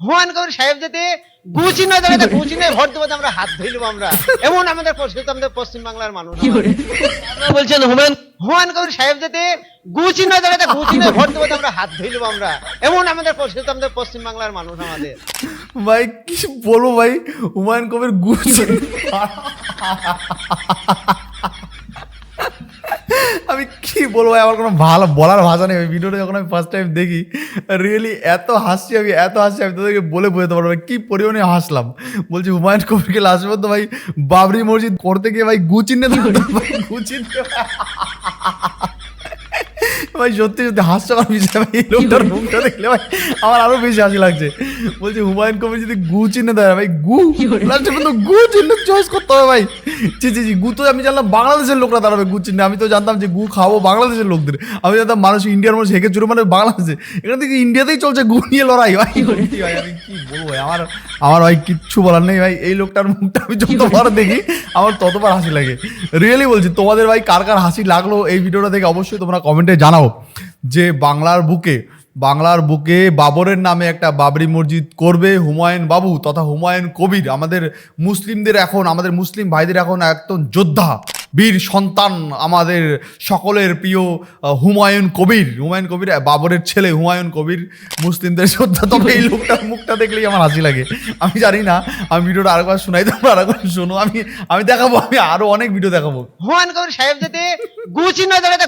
হুমায়ুন কবির সাহেব যেতে গুচিনে জায়গাতে গুচিনে ভোট দেবো আমরা হাত ধুইলব আমরা। এমন আমাদের পরিস্থিতি আমাদের পশ্চিম বাংলার মানুষ। বলছেন হুমায়ুন হুমায়ুন কবির সাহেব যেতে গুচিনে জায়গাতে গুচিনে ভোট দেবো আমরা হাত ধুইলব আমরা। এমন আমাদের পরিস্থিতি আমাদের পশ্চিম বাংলার মানুষ আমাদের। ভাই কি বলব ভাই? হুমায়ুন কবির গুছ আমি কি বলব, আমার কোনো ভালো বলার ভাষা নেই। ভিডিওটা যখন আমি ফার্স্ট টাইম দেখি রিয়েলি এত হাসছি আমি, এত হাসছি আমি, তোদেরকে বলে বোঝাতে পারব কি পরিমাণে হাসলাম। বলছি, হুমায়ুন কবিরকে লাস্ট পর্যন্ত ভাই বাবরি মসজিদ করতে গিয়ে ভাই গুচিন্নে ভাই গুচিনে ভাই সত্যি সত্যি হাস্যকর বিষয় ভাই এই লোকটার মুখটা দেখলে ভাই আমার আরও বেশি হাসি লাগছে। বলছি হুমায়ুন কবির যদি গু চিহ্নে দেয় ভাই গু? লাস্টে পর্যন্ত গু চিহ্ন চয়েস করতে হবে ভাই। জি জি জি গু তো আমি জানলাম বাংলাদেশের লোকরা দাঁড়াবে গু চিহ্নে। আমি তো জানতাম যে গু খাব বাংলাদেশের লোকদের। আমি জানতাম মানুষ ইন্ডিয়ার মানুষ হেঁকে চুরো মানে বাংলাদেশে। এখানে থেকে ইন্ডিয়াতেই চলছে গু নিয়ে লড়াই ভাই। ভাই আমি কি বলব ভাই? আমার আমার ভাই কিচ্ছু বলার নেই ভাই। এই লোকটার মুখটা আমি যতবার দেখি আমার ততবার হাসি লাগে। রিয়েলি বলছি তোমাদের ভাই কার কার হাসি লাগল এই ভিডিওটা দেখে অবশ্যই তোমরা কমেন্টে জানাও। যে বাংলার বুকে বাংলার বুকে বাবরের নামে একটা বাবরি মসজিদ করবে হুমায়ুন বাবু তথা হুমায়ুন কবির। আমাদের মুসলিমদের এখন, আমাদের মুসলিম ভাইদের এখন একদম যোদ্ধা। বীর সন্তান আমাদের সকলের প্রিয় হুমায়ুন কবির। হুমায়ুন কবির বাবরের ছেলে হুমায়ুন কবির। মুসলিমদের শ্রদ্ধা তবে এই লোকটার মুখটা দেখলেই আমার হাসি লাগে। আমি জানি না আমি ভিডিওটা আরেকবার শোনাই তোমরা আরেকবার শোনো। আমি আমি দেখাবো আমি আরও অনেক ভিডিও দেখাবো। হুমায়ুন কবির সাহেব জায়গাতে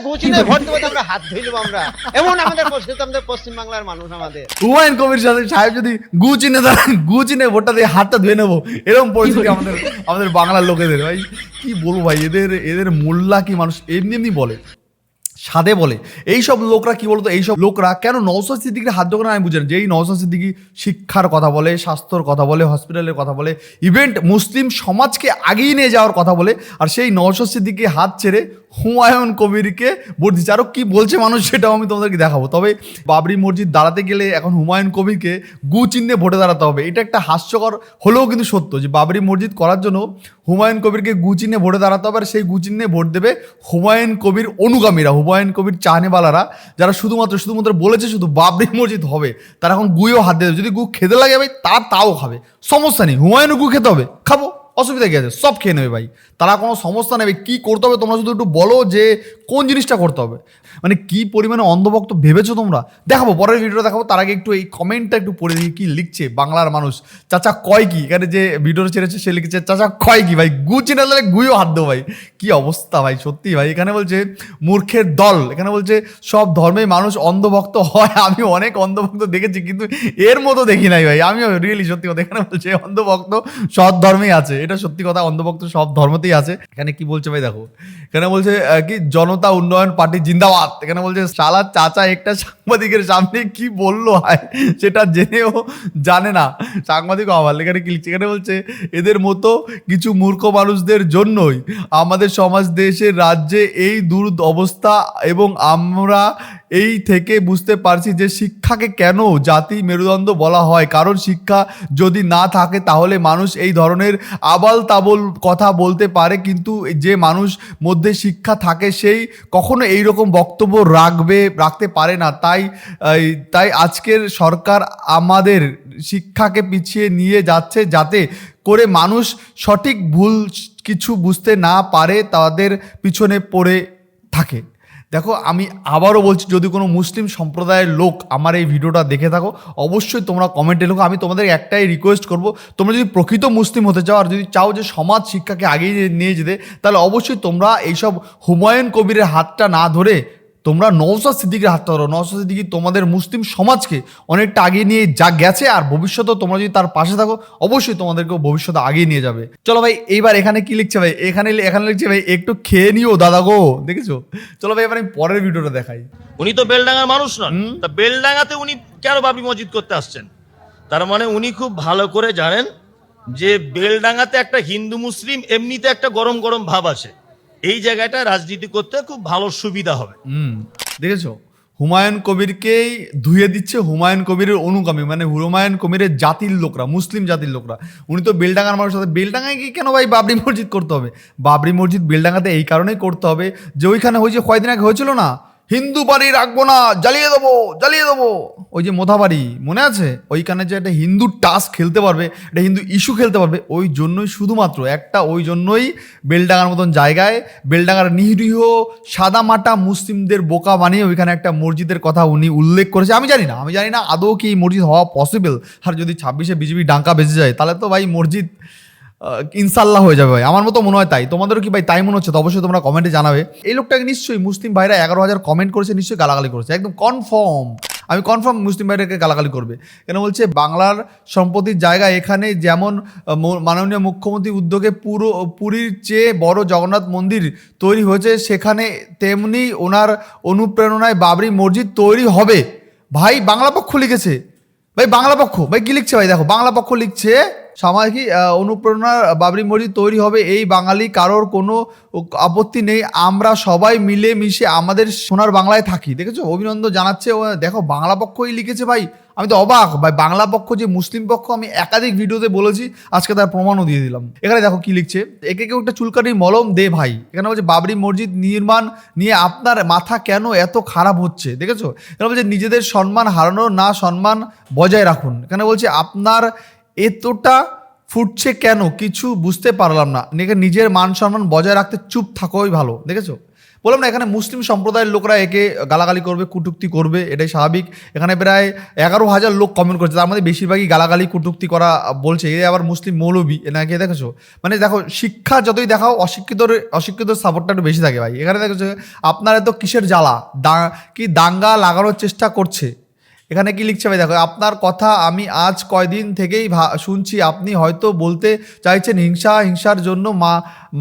গুচিনে ভোট দেবো আমরা হাত ধুইলব আমরা। এমন আমাদের আমাদের পশ্চিম বাংলার মানুষ আমাদের। হুমায়ুন কবির সাহেব যদি গু চিনে দাঁড়ান গু চিনে ভোটটা দিয়ে হাতটা ধুয়ে নেব। এরকম পরিস্থিতি আমাদের আমাদের বাংলার লোকেদের ভাই। কি বলব ভাই? এদের এদের মোল্লা কি মানুষ? এমনি এমনি বলে। সাদে বলে। এইসব লোকরা কি বলতো? এইসব লোকরা কেন নৌসাদ সিদ্দিকির হাত দোকানে আমি বুঝি না। এই নৌসাদ সিদ্দিকি শিক্ষার কথা বলে, স্বাস্থ্যর কথা বলে, হসপিটালের কথা বলে, ইভেন্ট মুসলিম সমাজকে আগিয়ে নিয়ে যাওয়ার কথা বলে, আর সেই নৌসাদ সিদ্দিকি হাত ছেড়ে হুমায়ুন কবিরকে ভোট দিচ্ছে। আরও কী বলছে মানুষ সেটাও আমি তোমাদেরকে দেখাবো। তবে বাবরি মসজিদ দাঁড়াতে গেলে এখন হুমায়ুন কবিরকে গু চিহ্নে ভোটে দাঁড়াতে হবে। এটা একটা হাস্যকর হলেও কিন্তু সত্য যে বাবরি মসজিদ করার জন্য হুমায়ুন কবিরকে গু চিহ্নে ভোটে দাঁড়াতে হবে আর সেই গু চিহ্নে ভোট দেবে হুমায়ুন কবির অনুগামীরা, হুমায়ুন কবির চাহনেওয়ালারা যারা শুধুমাত্র শুধুমাত্র বলেছে শুধু বাবরি মসজিদ হবে, তারা এখন গুইও হাত দেবে। যদি গু খেতে লাগে ভাই তার তাও খাবে। সমস্যা নেই, হুমায়ুন গু খেতে হবে, খাব। অসুবিধা কি আছে? সব খেয়ে নেবে ভাই। তারা কোনো সমস্যা নেবে কী করতে হবে তোমরা শুধু একটু বলো যে কোন জিনিসটা করতে হবে। মানে কি পরিমাণে অন্ধভক্ত ভেবেছো তোমরা? দেখাবো, পরের ভিডিওটা দেখাবো। তার আগে একটু এই কমেন্টটা একটু পড়ে দেখি কী লিখছে বাংলার মানুষ। চাচা কয় কি? এখানে যে ভিডিওটা ছেড়েছে, সে লিখেছে, চাচা কয় কি ভাই? গু চিনে দিলে গুইও হাত দেবো ভাই। কী অবস্থা ভাই, সত্যি ভাই। এখানে বলছে, মূর্খের দল। এখানে বলছে, সব ধর্মেই মানুষ অন্ধভক্ত হয়। আমি অনেক অন্ধভক্ত দেখেছি, কিন্তু এর মতো দেখি নাই ভাই। আমিও রিয়েলি সত্যি কথা। এখানে বলছে, অন্ধভক্ত সব ধর্মেই আছে। এটা সত্যি কথা, অন্ধভক্ত সব ধর্মতেই আছে। এখানে কি বলছে ভাই দেখো, এখানে বলছে কি জনতা উন্নয়ন পার্টি জিন্দাবাদ। এখানে বলছে, শালা চাচা একটা সাংবাদিকের সামনে কি বলল হয় সেটা জেনেও জানে না। সাংবাদিক আবার এখানে কি লিখছে? এখানে বলছে, এদের মতো কিছু মূর্খ মানুষদের জন্যই আমাদের সমাজ দেশের রাজ্যে এই দূর অবস্থা এবং আমরা এই থেকে বুঝতে পারছি যে শিক্ষাকে কেন জাতি মেরুদণ্ড বলা হয়। কারণ শিক্ষা যদি না থাকে, তাহলে মানুষ এই ধরনের আবাল তাবল কথা বলতে পারে, কিন্তু যে মানুষ মধ্যে শিক্ষা থাকে, সেই কখনো এই রকম বক্তব্য রাখবে, রাখতে পারে না। তাই তাই আজকের সরকার আমাদের শিক্ষাকে পিছিয়ে নিয়ে যাচ্ছে, যাতে করে মানুষ সঠিক ভুল কিছু বুঝতে না পারে, তাদের পিছনে পড়ে থাকে। দেখো, আমি আবারও বলছি, যদি কোনো মুসলিম সম্প্রদায়ের লোক আমার এই ভিডিওটা দেখে থাকো, অবশ্যই তোমরা কমেন্টে লেখো। আমি তোমাদের একটাই রিকোয়েস্ট করব, তোমরা যদি প্রকৃত মুসলিম হতে চাও আর যদি চাও যে সমাজ শিক্ষাকে আগিয়ে নিয়ে যেতে, তাহলে অবশ্যই তোমরা এইসব হুমায়ুন কবিরের হাতটা না ধরে তোমরা নওসাদ সিদ্দিকের হাতটা ধরো। নওসাদ সিদ্দিকি তোমাদের মুসলিম সমাজকে অনেকটা আগিয়ে নিয়ে যা গেছে আর ভবিষ্যতেও তোমরা যদি তার পাশে থাকো অবশ্যই তোমাদেরকেও ভবিষ্যতে আগিয়ে নিয়ে যাবে। চলো ভাই এইবার এখানে কি লিখছে ভাই? এখানে এখানে লিখছে ভাই একটু খেয়ে নিও দাদা গো দেখেছ? চলো ভাই এবার আমি পরের ভিডিওটা দেখাই। উনি তো বেলডাঙ্গার মানুষ নন। তা বেলডাঙ্গাতে উনি কেন বাবরি মসজিদ করতে আসছেন? তার মানে উনি খুব ভালো করে জানেন যে বেলডাঙ্গাতে একটা হিন্দু মুসলিম এমনিতে একটা গরম গরম ভাব আছে। এই জায়গাটা রাজনীতি করতে খুব ভালো সুবিধা হবে। হুম, দেখেছ? হুমায়ুন কবিরকেই ধুয়ে দিচ্ছে হুমায়ুন কবিরের অনুগামী মানে হুমায়ুন কবিরের জাতির লোকরা, মুসলিম জাতির লোকরা। উনি তো বেলডাঙ্গার মানুষ সাথে, বেলডাঙ্গায় গিয়ে কেন ভাই বাবরি মসজিদ করতে হবে? বাবরি মসজিদ বেলডাঙ্গাতে এই কারণেই করতে হবে যে ওইখানে হয়েছে কয়দিন আগে হয়েছিল না হিন্দু বাড়ি রাখব না, জ্বালিয়ে দেবো জ্বালিয়ে দেবো। ওই যে মোথাবাড়ি মনে আছে? ওইখানে যে একটা হিন্দু টাস খেলতে পারবে, একটা হিন্দু ইস্যু খেলতে পারবে, ওই জন্যই শুধুমাত্র, একটা ওই জন্যই বেলডাঙ্গার মতন জায়গায়, বেলডাঙ্গার নিরীহ সাদা মাটা মুসলিমদের বোকা বানিয়ে ওইখানে একটা মসজিদের কথা উনি উল্লেখ করেছে। আমি জানি না, আমি জানি না আদৌ কি মসজিদ হওয়া পসিবল আর যদি ছাব্বিশে বিজেপি ডাঙ্কা বেঁচে যায়, তাহলে তো ভাই মসজিদ ইনশাল্লাহ হয়ে যাবে ভাই। আমার মতো মনে হয় তাই। তোমাদেরও কি ভাই তাই মনে হচ্ছে? তো অবশ্যই তোমরা কমেন্টে জানাবে। এই লোকটাকে নিশ্চয়ই মুসলিম ভাইরা এগারো হাজার কমেন্ট করেছে, নিশ্চয়ই গালাগালি করেছে। একদম কনফার্ম আমি কনফার্ম মুসলিম ভাইরাকে গালাগালি করবে। কেন বলছে, বাংলার সম্পত্তির জায়গা এখানে যেমন মাননীয় মুখ্যমন্ত্রী উদ্যোগে পুরো, পুরীর চেয়ে বড় জগন্নাথ মন্দির তৈরি হয়েছে, সেখানে তেমনি ওনার অনুপ্রেরণায় বাবরি মসজিদ তৈরি হবে। ভাই, বাংলা পক্ষ লিখেছে। ভাই, বাংলা পক্ষ। ভাই, কি লিখছে ভাই? দেখো, বাংলা পক্ষ লিখছে সামাজিক আহ, অনুপ্রেরণার বাবরি মসজিদ তৈরি হবে এই বাঙালি কারোর কোনো আপত্তি নেই। আমরা সবাই মিলে মিশে আমাদের সোনার বাংলায় থাকি। দেখেছ? অভিনন্দন জানাচ্ছে। দেখো বাংলা পক্ষই লিখেছে ভাই। আমি তো অবাক ভাই বাংলা পক্ষ যে মুসলিম পক্ষ আমি একাধিক ভিডিওতে বলেছি আজকে তার প্রমাণও দিয়ে দিলাম। এখানে দেখো কি লিখছে। একে কেউ একটা চুলকানির মলম দে ভাই। এখানে বলছে বাবরি মসজিদ নির্মাণ নিয়ে আপনার মাথা কেন এত খারাপ হচ্ছে? দেখেছ? এখানে বলছে নিজেদের সম্মান হারানো না সম্মান বজায় রাখুন। এখানে বলছে আপনার এতটা ফুটছে কেন? কিছু বুঝতে পারলাম না। নিজের মান সম্মান বজায় রাখতে চুপ থাকোই ভালো, দেখেছ? বললাম না, এখানে মুসলিম সম্প্রদায়ের লোকরা একে গালাগালি করবে, কুটুক্তি করবে, এটাই স্বাভাবিক। এখানে প্রায় এগারো হাজার লোক কমেন্ট করছে, তার মধ্যে বেশিরভাগই গালাগালি, কুটুক্তি করা বলছে। এ আবার মুসলিম মৌলবী এনাকে দেখেছ? মানে দেখো, শিক্ষা যতই দেখাও, অশিক্ষিতর অশিক্ষিত সাপোর্টটা একটু বেশি থাকে ভাই। এখানে দেখেছ, আপনার এত কিসের জ্বালা? দা, কি দাঙ্গা লাগানোর চেষ্টা করছে? এখানে কি লিখছে ভাই? দেখো, আপনার কথা আমি আজ কয়দিন থেকেই শুনছি। আপনি হয়তো বলতে চাইছেন, হিংসা, হিংসার জন্য মা,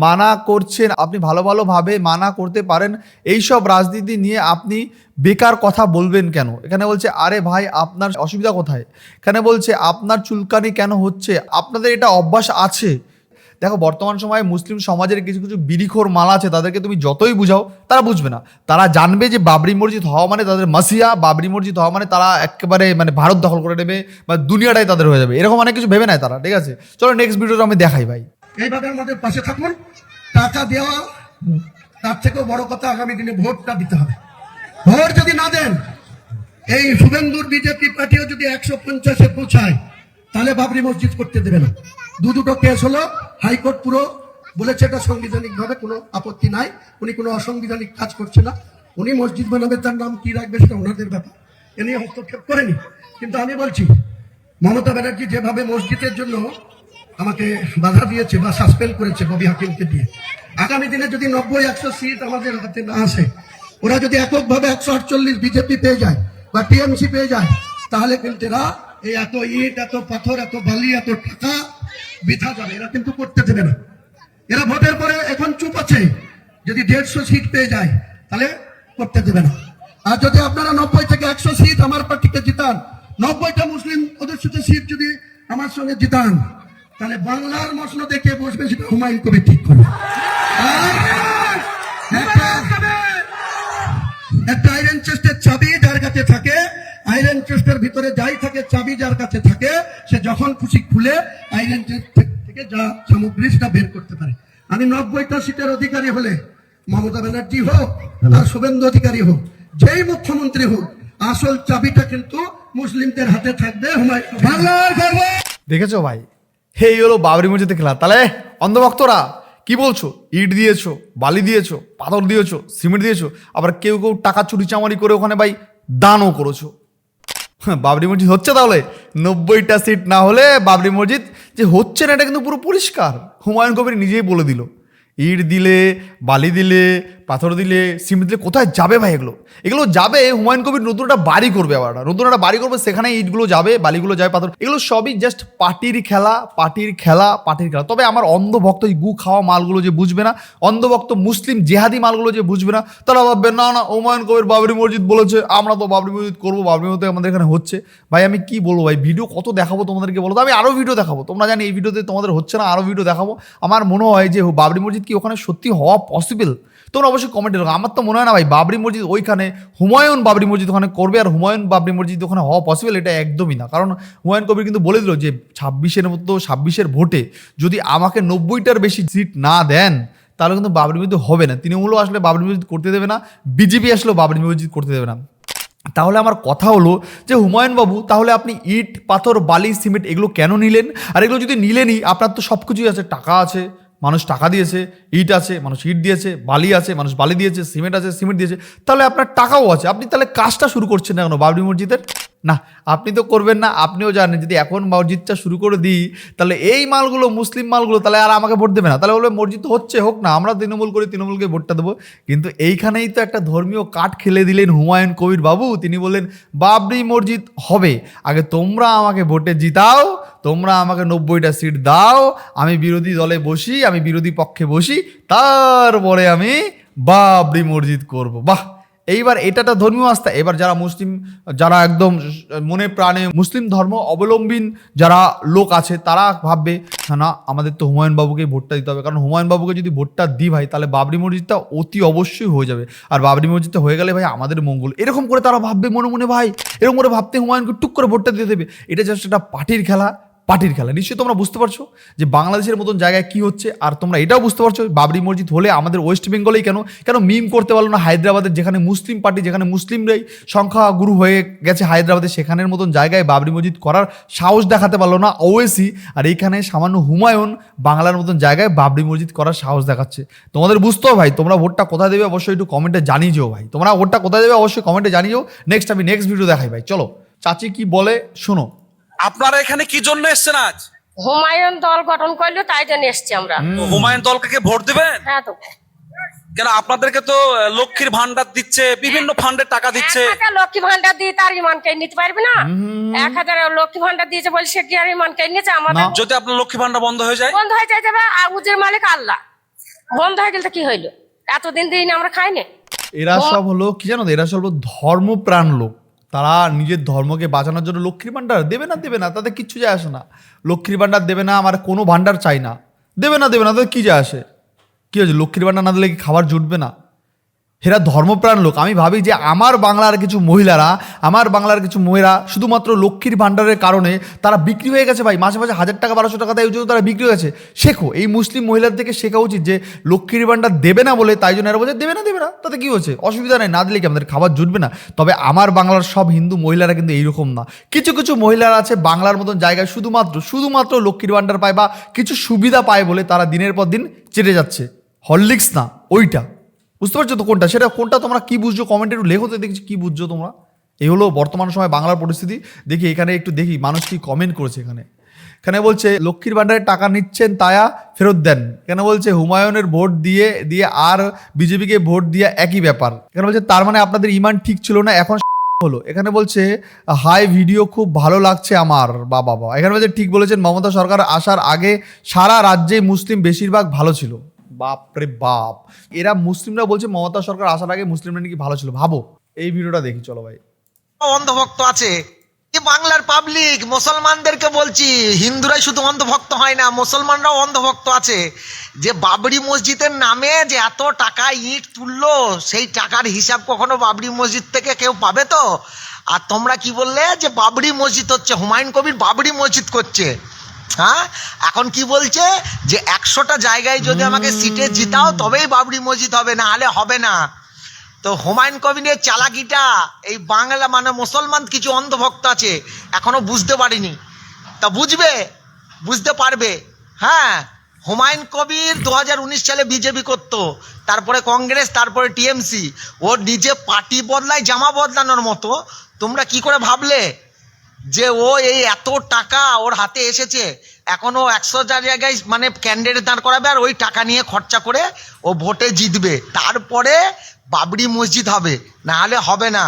মানা করছেন। আপনি ভালো ভালোভাবে মানা করতে পারেন। এইসব রাজনীতি নিয়ে আপনি বেকার কথা বলবেন কেন? এখানে বলছে, আরে ভাই, আপনার অসুবিধা কোথায়? এখানে বলছে, আপনার চুলকানি কেন হচ্ছে? আপনাদের এটা অভ্যাস আছে। দেখো বর্তমান সময়ে মুসলিম সমাজের কিছু কিছু বিড়িখোর মাল আছে তাদেরকে তুমি যতই বুঝাও তারা বুঝবে না। তারা জানবে যে বাবরি মসজিদ হওয়া মানে তাদের মাসিয়া বাবরি মসজিদ হওয়া মানে তারা একেবারে মানে ভারত দখল করে নেবে বা দুনিয়াটাই তাদের হয়ে যাবে। এরকম অনেক কিছু ভেবে নেয় তারা ঠিক আছে? চলো নেক্সট ভিডিওটা আমি দেখাই ভাই। এইভাবে আমাদের পাশে থাকুন। টাকা দেওয়া তার থেকেও বড় কথা আগামী দিনে ভোটটা দিতে হবে। ভোট যদি না দেন এই শুভেন্দুর বিজেপি পার্টিও যদি একশো পঞ্চাশে পৌঁছায় তাহলে বাবরি মসজিদ করতে দেবে না। দু দুটো কেস হলো, হাইকোর্ট পুরো বলেছে এটা সাংবিধানিক ভাবে কোনো আপত্তি নাই, উনি কোনো অসাংবিধানিক কাজ করছে না। উনি মসজিদ বানাবে, তার নাম কি রাখবে সেটা ওনাদের ব্যাপার। এ নিয়ে হস্তক্ষেপ করেনি। কিন্তু আমি বলছি, মমতা ব্যানার্জি যেভাবে মসজিদের জন্য আমাকে বাধা দিয়েছে বা সাসপেন্ড করেছে ববি হাকিমকে দিয়ে, আগামী দিনে যদি নব্বই, একশো সিট আমাদের হাতে না আসে, ওরা যদি এককভাবে একশো আটচল্লিশ বিজেপি পেয়ে যায় বা টিএমসি পেয়ে যায়, তাহলে কিন্তু এরা এই এত ইট, এত পাথর, এত বালি, এত টাকা বৃথা যাবে। এরা কিন্তু করতে দেবে না। এরা ভোটের পরে এখন চুপ আছে। যদি দেড়শো সিট পেয়ে যায়, তাহলে করতে দেবে না। আর যদি আপনারা নব্বই থেকে একশো সিট আমার পার্টিকে জিতান, নব্বইটা মুসলিম অধ্যুষিত সিট যদি আমার সঙ্গে জিতান, তাহলে বাংলার মশল দেখে বসবে, সেটা হুমায়ুন কবির ঠিক করবে। একটা আইরন চেস্টের চাবি যার কাছে থাকে আইরন চেস্টের ভিতরে যাই থাকে চাবি যার কাছে থাকে সে যখন খুশি খুলে আইরন চেস্ট থেকে যা সামগ্রী সেটা বের করতে পারে। আমি নব্বইটা সিটের অধিকারী হলে মমতা ব্যানার্জি হোক আর শুভেন্দু অধিকারী হোক যেই মুখ্যমন্ত্রী হোক আসল চাবিটা কিন্তু মুসলিমদের হাতে থাকবে দেখেছ ভাই? এই হলো বাবরি মসজিদে খেলা। তাহলে অন্ধভক্তরা কি বলছো? ইট দিয়েছ বালি দিয়েছ পাথর দিয়েছ সিমেন্ট দিয়েছ আবার কেউ কেউ টাকা চুরি চামারি করে ওখানে ভাই দানও করেছ। বাবরি মসজিদ হচ্ছে তাহলে? নব্বইটা সিট না হলে বাবরি মসজিদ যে হচ্ছে না, এটা কিন্তু পুরো পরিষ্কার। হুমায়ুন কবির নিজেই বলে দিল। ইট দিলে, বালি দিলে পাথর দিলে সিমেন্ট দিলে কোথায় যাবে ভাই এগুলো? এগুলো যাবে, হুমায়ুন কবির নতুন একটা বাড়ি করবে আবার। নতুন একটা বাড়ি করবে, সেখানে ইটগুলো যাবে, বালিগুলো যাবে, পাথর এগুলো সবই জাস্ট পার্টির খেলা পার্টির খেলা পার্টির খেলা। তবে আমার অন্ধভক্ত এই গু খাওয়া মালগুলো যে বুঝবে না, অন্ধভক্ত মুসলিম জেহাদি মালগুলো যে বুঝবে না, তারা ভাববে, না না, হুমায়ুন কবির বাবরি মসজিদ বলেছে, আমরা তো বাবরি মসজিদ করব, বাবরি মসজিদ আমাদের এখানে হচ্ছে। ভাই, আমি কি বলব ভাই ভিডিও কত দেখাবো তোমাদেরকে বলো আমি আরও ভিডিও দেখাবো। তোমরা জানি এই ভিডিওতে তোমাদের হচ্ছে না আরও ভিডিও দেখাবো। আমার মনে হয় যে বাবরি মসজিদ কি ওখানে সত্যি হওয়া পসিবল তোমরা অবশ্যই কমেন্টে লেখো। আমার তো মনে হয় না ভাই, বাবরি মসজিদ ওইখানে, হুমায়ুন বাবরি মসজিদ ওখানে করবে আর হুমায়ুন বাবরি মসজিদ ওখানে হওয়া পসিবল এটা একদমই না। কারণ হুমায়ুন কবির কিন্তু বলে দিল যে, ছাব্বিশের মতো ছাব্বিশের ভোটে যদি আমাকে নব্বইটার বেশি সিট না দেন, তাহলে কিন্তু বাবরি মসজিদ হবে না। তৃণমূলও আসলে বাবরি মসজিদ করতে দেবে না, বিজেপি আসলেও বাবরি মসজিদ করতে দেবে না। তাহলে আমার কথা হলো যে, হুমায়ুন বাবু, তাহলে আপনি ইট, পাথর, বালি, সিমেন্ট এগুলো কেন নিলেন? আর এগুলো যদি নিলেনই, আপনার তো সব কিছুই আছে, টাকা আছে। মানুষ টাকা দিয়েছে, ইট আছে, মানুষ ইট দিয়েছে, বালি আছে, মানুষ বালি দিয়েছে, সিমেন্ট আছে, সিমেন্ট দিয়েছে, তাহলে আপনার টাকাও আছে। আপনি তাহলে কাজটা শুরু করছেন না কেন বাবরি মসজিদের? না, আপনি তো করবেন না, আপনিও জানেন, যদি এখন মসজিদটা শুরু করে দিই, তাহলে এই মালগুলো, মুসলিম মালগুলো, তাহলে আর আমাকে ভোট দেবে না। তাহলে বলবে মসজিদ হচ্ছে, হোক না, আমরা তৃণমূল করি, তৃণমূলকে ভোটটা দেবো। কিন্তু এইখানেই তো একটা ধর্মীয় কাঠ খেলে দিলেন হুমায়ুন কবির বাবু। তিনি বললেন, বাবরি মসজিদ হবে, আগে তোমরা আমাকে ভোটে জিতাও, তোমরা আমাকে নব্বইটা সিট দাও, আমি বিরোধী দলে বসি, আমি বিরোধী পক্ষে বসি, তারপরে আমি বাবরি মসজিদ করব। বাহ! এইবার এটা একটা ধর্মীয় আস্থা। এবার যারা মুসলিম যারা একদম মনে প্রাণে মুসলিম ধর্ম অবলম্বীন যারা লোক আছে তারা ভাববে "না, আমাদের তো হুমায়ুন বাবুকে ভোটটা দিতে হবে। কারণ হুমায়ুন বাবুকে যদি ভোটটা দিই ভাই তাহলে বাবরি মসজিদটা অতি অবশ্যই হয়ে যাবে। আর বাবরি মসজিদটা হয়ে গেলে ভাই আমাদের মঙ্গল। এরকম করে তারা ভাববে মনে মনে ভাই এরকম করে ভাবতে হুমায়ুনকে টুক করে ভোটটা দিয়ে দেবে। এটা জাস্ট একটা পার্টির খেলা। পার্টির খেলা। নিশ্চয়ই তোমরা বুঝতে পারছ যে বাংলাদেশের মতন জায়গায় কি হচ্ছে, আর তোমরা এটাও বুঝতে পারছ বাবরি মসজিদ হলে আমাদের ওয়েস্ট বেঙ্গলেই কেন? কেন মিম করতে পারল না হায়দ্রাবাদের যেখানে মুসলিম পার্টি, যেখানে মুসলিমরাই সংখ্যাগুরু হয়ে গেছে হায়দ্রাবাদে, সেখানের মতন জায়গায় বাবরি মসজিদ করার সাহস দেখাতে পারল না ওয়েসি, আর এইখানে সামান্য হুমায়ুন বাংলার মতন জায়গায় বাবরি মসজিদ করার সাহস দেখাচ্ছে। তোমাদের বুঝতে হবে ভাই, তোমরা ভোটটা কোথায় দেবে অবশ্যই একটু কমেন্টে জানিয়ে ভাই। তোমরা ভোটটা কোথায় দেবে অবশ্যই কমেন্টে জানিয়ে যেও নেক্সট আমি নেক্সট ভিডিও দেখাই ভাই। চলো, চাচি কি বলে শোনো। আপনারা এখানে কি জন্য এসছেন আজ? হুমায়ুন দল গঠন করল তাই জন্য এসছি আমরা। হুমায়ুন দলকে ভোট দিবেন? হ্যাঁ তো। কেন আপনাদেরকে তো লক্ষ্মীর ভান্ডার দিচ্ছে বিভিন্ন ফান্ডের টাকা দিচ্ছে। এক হাজার লক্ষ্মী ভান্ডার দিয়ে তার ইমানকে নিতে পারবে না? এক হাজার লক্ষ্মী ভান্ডার দিয়েছে বলে সে কি আর ইমানকে নিয়েছে? আমাদের যদি আপনার লক্ষ্মী ভান্ডার বন্ধ হয়ে যায়? বন্ধ হয়ে যায় যাবে আর উজের মালিক আল্লাহ। বন্ধ হয়ে গেলে তো কি হইল? এতদিন দিন আমরা খাইনি। এরা সব হলো কি জানো এরা সব হলো ধর্মপ্রাণ লোক। তারা নিজের ধর্মকে বাঁচানোর জন্য লক্ষ্মীর ভাণ্ডার দেবে না দেবে না, তাদের কিচ্ছু যায় আসে না। লক্ষ্মীর ভাণ্ডার দেবে না, আমার কোনো ভাণ্ডার চাই না। দেবে না দেবে না, তাদের কী যায় আসে? কী হয়েছে? লক্ষ্মীর ভাণ্ডার না দিলে কি খাবার জুটবে না? এরা ধর্মপ্রাণ লোক। আমি ভাবি যে আমার বাংলার কিছু মহিলারা, আমার বাংলার কিছু মহিলা শুধুমাত্র লক্ষ্মীর ভাণ্ডারের কারণে তারা বিক্রি হয়ে গেছে ভাই। মাসে মাসে হাজার টাকা, বারোশো টাকা দেয় জন্য তারা বিক্রি হয়ে গেছে। শেখো, এই মুসলিম মহিলার থেকে শেখা উচিত যে লক্ষ্মীর ভাণ্ডার দেবে না বলে তাই জন্য এরা বলছে, দেবে না দেবে না, তাতে কী হচ্ছে অসুবিধা নেই, না দিলে কি আমাদের খাবার জুটবে না? তবে আমার বাংলার সব হিন্দু মহিলারা কিন্তু এইরকম না। কিছু কিছু মহিলারা আছে বাংলার মতন জায়গায় শুধুমাত্র শুধুমাত্র লক্ষ্মীর ভাণ্ডার পায় বা কিছু সুবিধা পায় বলে তারা দিনের পর দিন চেটে যাচ্ছে। হরলিক্স না, ওইটা। বুঝতে পারছ তো কোনটা? সেটা কোনটা তোমরা কি বুঝছ? কমেন্টে একটু লেখো তো দেখছি কি বুঝছ তোমরা। এই হলো বর্তমান সময় বাংলার পরিস্থিতি। দেখি এখানে একটু দেখি মানুষ কি কমেন্ট করেছে এখানে। এখানে বলছে, লক্ষ্মীর ভাণ্ডারে টাকা নিচ্ছেন তায়া ফেরত দেন। এখানে বলছে, হুমায়ুনের ভোট দিয়ে দিয়ে আর বিজেপিকে ভোট দিয়ে একই ব্যাপার। এখানে বলছে, তার মানে আপনাদের ইমান ঠিক ছিল না, এখন হলো। এখানে বলছে, হাই, ভিডিও খুব ভালো লাগছে আমার। বা বাবা এখানে বলছে, ঠিক বলেছেন, মমতা সরকার আসার আগে সারা রাজ্যে মুসলিম বেশিরভাগ ভালো ছিল। বাপ রে বাপ। এরা মুসলিমরা বলছে, মমতা সরকার আসার আগে মুসলিমরা নাকি ভালো ছিল। ভাবো, এই ভিডিওটা দেখি, চলো ভাই। অন্ধভক্ত আছে। বাংলার পাবলিক মুসলমানদেরকে বলছি, হিন্দুরাই শুধু অন্ধভক্ত হয় না, মুসলমানরাও অন্ধভক্ত আছে। যে বাবরি মসজিদের নামে যে এত টাকা ইট তুললো, সেই টাকার হিসাব কখনো বাবরি মসজিদ থেকে কেউ পাবে তো? আর তোমরা কি বললে যে বাবরি মসজিদ হচ্ছে, হুমায়ুন কবির বাবরি মসজিদ করছে। হ্যাঁ? এখন কি বলছে? যে একশোটা জায়গায় যদি আমাকে সিটে জিতাও, তবেই বাবরি মসজিদ হবে না হলে হবে না। তো হুমায়ুন কবিরের চালাকিটা, এই বাংলা মানে মুসলমান কিছু অন্ধভক্ত আছে, এখনও বুঝতে পারিনি। তা বুঝবে? বুঝতে পারবে। হ্যাঁ হুমায়ুন কবির দু হাজার উনিশ সালে বিজেপি করতো, তারপরে কংগ্রেস, তারপরে টিএমসি। ওর নিজে পার্টি বদলায়, জামা বদলানোর মতো। তোমরা কি করে ভাবলে? যে ও এই এত টাকা ওর হাতে এসেছে, এখনও একশো জায়গায় মানে ক্যান্ডিডেট দাঁড় করাবে আর ওই টাকা নিয়ে খরচা করে ও ভোটে জিতবে। তারপরে বাবরি মসজিদ হবে না হলে হবে না।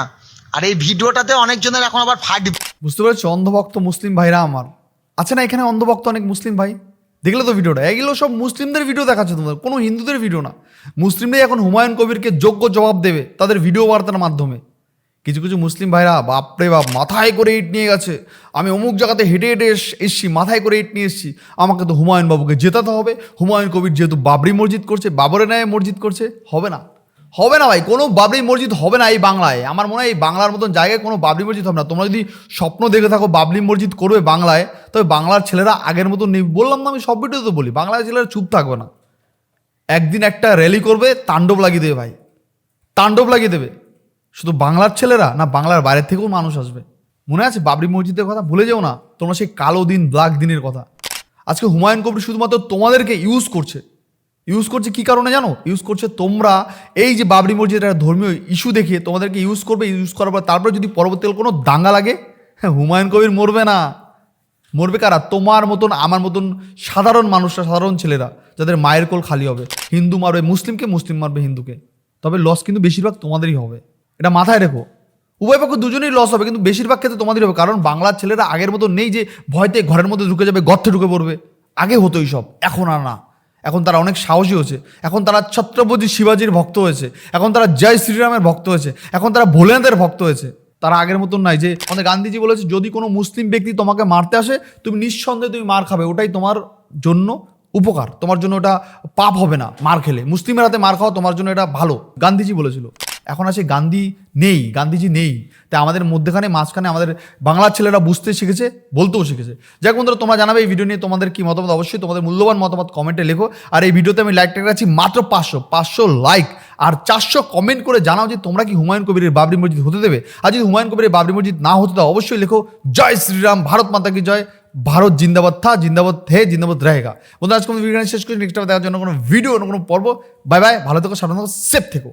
আর এই ভিডিওটাতে অনেকজনের এখন আবার ফাইট বুঝতে পেরেছ? অন্ধভক্ত মুসলিম ভাইরা আমার। আছে না এখানে অন্ধভক্ত অনেক মুসলিম ভাই? দেখলে তো ভিডিওটা। এগুলো সব মুসলিমদের ভিডিও দেখাচ্ছে তোমাদের। কোনো হিন্দুদের ভিডিও না। মুসলিমরাই এখন হুমায়ুন কবিরকে যোগ্য জবাব দেবে তাদের ভিডিও বার্তার মাধ্যমে। কিছু কিছু মুসলিম ভাইরা, বাপরে বাপ, মাথায় করে ইট নিয়ে গেছে। আমি অমুক জায়গাতে হেঁটে হেঁটে এস- এসছি, মাথায় করে ইট নিয়ে এসছি। আমাকে তো হুমায়ুন বাবুকে জেতাতে হবে। হুমায়ুন কবির যেহেতু বাবরি মসজিদ করছে বাবরের ন্যায় মসজিদ করছে, হবে না। হবে না ভাই, কোনো বাবরি মসজিদ হবে না এই বাংলায়। আমার মনে হয় এই বাংলার মতন জায়গায় কোনো বাবরি মসজিদ হবে না। তোমরা যদি স্বপ্ন দেখে থাকো বাবরি মসজিদ করবে বাংলায়, তবে বাংলার ছেলেরা আগের মতন নেই। বললাম না আমি সব ভিডিওতে বলি, বাংলার ছেলেরা চুপ থাকবে না। একদিন একটা র্যালি করবে, তাণ্ডব লাগিয়ে দেবে ভাই। তাণ্ডব লাগিয়ে দেবে। শুধু বাংলার ছেলেরা না বাংলার বাইরে থেকেও মানুষ আসবে। মনে আছে বাবরি মসজিদের কথা? ভুলে যেও না, তোমরা সেই কালো দিন, ব্ল্যাক দিনের কথা। আজকে হুমায়ুন কবির শুধুমাত্র তোমাদেরকে ইউজ করছে। ইউজ করছে কি কারণে জানো? ইউজ করছে তোমরা এই যে বাবরি মসজিদের একটা ধর্মীয় ইস্যু দেখিয়ে তোমাদেরকে ইউজ করবে ইউজ করার পর তারপরে যদি পরবর্তীকালে কোনো দাঙ্গা লাগে হ্যাঁ হুমায়ুন কবির মরবে না। মরবে কারা? তোমার মতন, আমার মতন সাধারণ মানুষরা, সাধারণ ছেলেরা, যাদের মায়ের কোল খালি হবে। হিন্দু মারবে, মুসলিমকে মুসলিম মারবে হিন্দুকে। তবে লস কিন্তু বেশিরভাগ তোমাদেরই হবে। এটা মাথায় রেখো। উভয় পক্ষ দুজনেই লস হবে, কিন্তু বেশিরভাগ ক্ষেত্রে তোমাদের হবে। কারণ বাংলার ছেলেরা আগের মতো নেই যে ভয়তে ঘরের মধ্যে ঢুকে যাবে, গর্তে ঢুকে পড়বে। আগে হতো সব, এখন আর না। এখন তারা অনেক সাহসী হয়েছে। এখন তারা ছত্রপতি শিবাজির ভক্ত হয়েছে। এখন তারা জয় শ্রীরামের ভক্ত হয়েছে। এখন তারা ভোলেনাথের ভক্ত হয়েছে। তারা আগের মতন নাই যে, আমাদের গান্ধীজি বলেছে, যদি কোনো মুসলিম ব্যক্তি তোমাকে মারতে আসে, তুমি নিঃসন্দেহে তুমি মার খাবে। ওটাই তোমার জন্য উপকার। তোমার জন্য ওটা পাপ হবে না মার খেলে। মুসলিমের হাতে মার খাওয়া তোমার জন্য এটা ভালো। গান্ধীজি বলেছিল। এখন আছে গান্ধী নেই, গান্ধীজি নেই। তাই আমাদের মধ্যেখানে, মাঝখানে আমাদের বাংলার ছেলেরা বুঝতে শিখেছে, বলতেও শিখেছে। যাই বন্ধুরা, তোমরা জানাবে এই ভিডিও নিয়ে তোমাদের কি মতামত? অবশ্যই তোমাদের মূল্যবান মতামত কমেন্টে লেখো। আর এই ভিডিওতে আমি লাইক টাইক রাখছি মাত্র পাঁচশো পাঁচশো লাইক আর চারশো কমেন্ট করে জানাও যে তোমরা কি হুমায়ুন কবিরের বাবরি মসজিদ হতে দেবে। আর যদি হুমায়ুন কবিরের বাবরি মসজিদ না হতে দাও, অবশ্যই লেখো, জয় শ্রীরাম, ভারত মাতা কি জয়, ভারত জিন্দাবাদ থা, জিন্দাবাদ হে জিন্দাবাদ রেহেগা। বন্ধু আজকে ভিডিও শেষ করছি। নেক্সট দেখার জন্য কোনো ভিডিও অন্য কোনো পর্ব। বাই বাই ভালো থেকো সাধারণত সেফ থেকো।